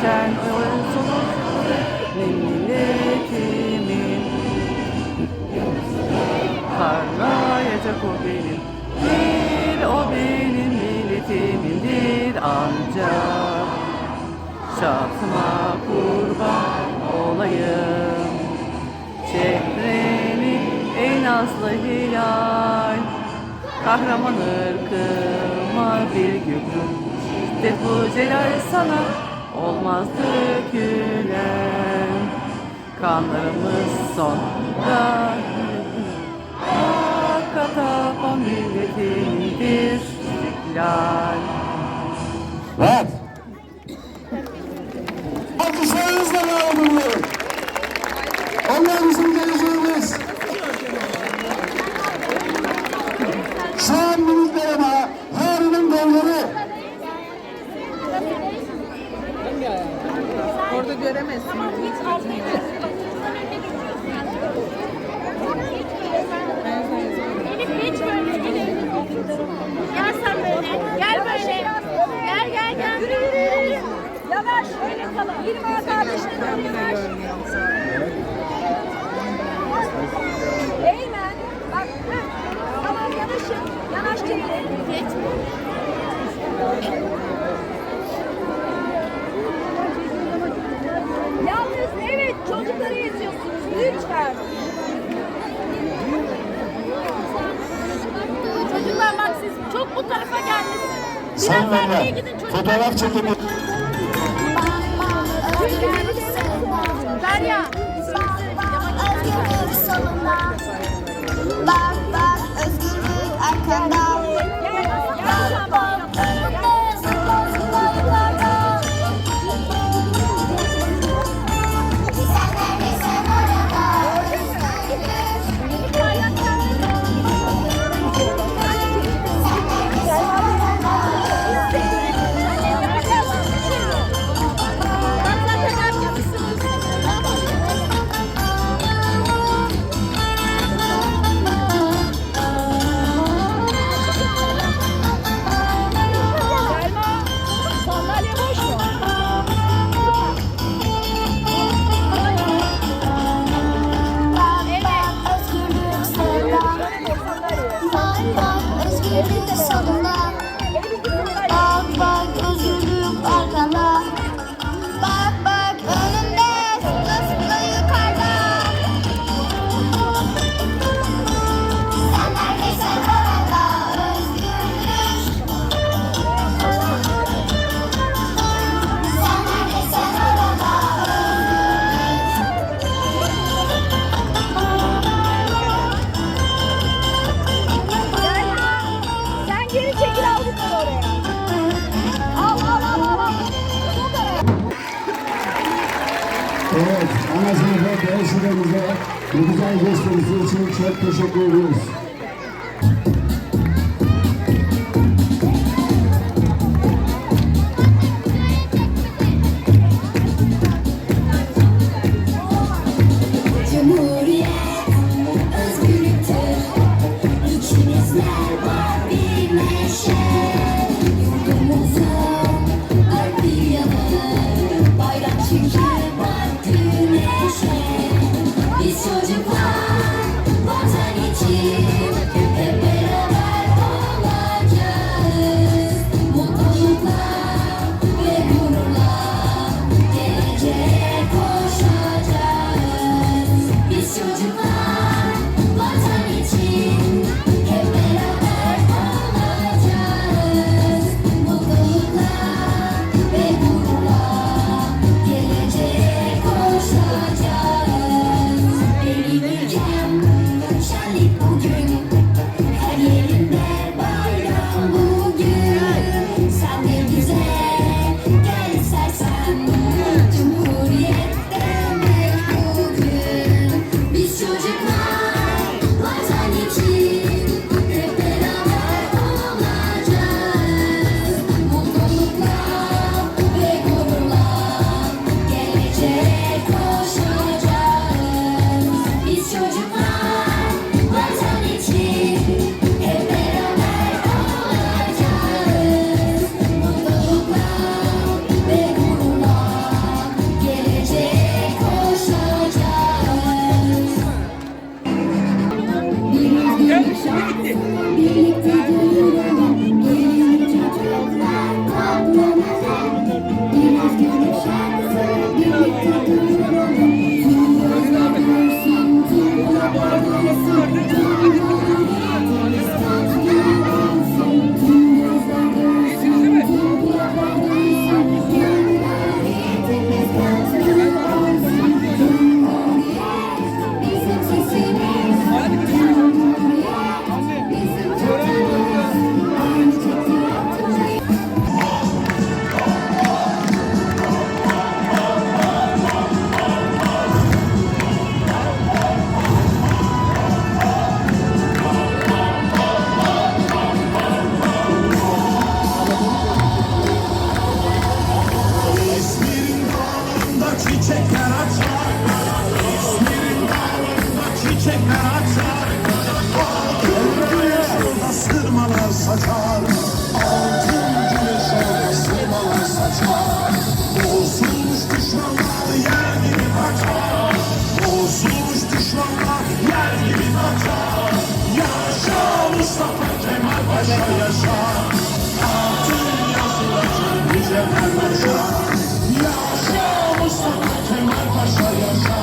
sonsuz milletimin Parlayacak o benim Bir o benim milletimindir ancak Şahsıma kurban olayım Çehreni en nazlı hilal Kahraman ırkıma bir gübrüm İşte bu celal sana olmaz dökülen Kanlarımız sonra Hakka tapan milletimindir istiklal Eymen. Bak. heh. Tamam yanaşın. Yanaş çevirin. Geç. Yalnız evet çocukları eziyorsunuz. Lütfen. Çocuklar bak siz çok bu tarafa gelmesin. Biraz gidin çocuklar. fotoğraf çekimi. Derya. Özgürlük solunda Bak bak özgürlük arkanda için çok teşekkür ediyoruz. Şimdi bitti. Birlikte Kemal Paşa Yaşa. Mustafa Kemal Paşa yaşa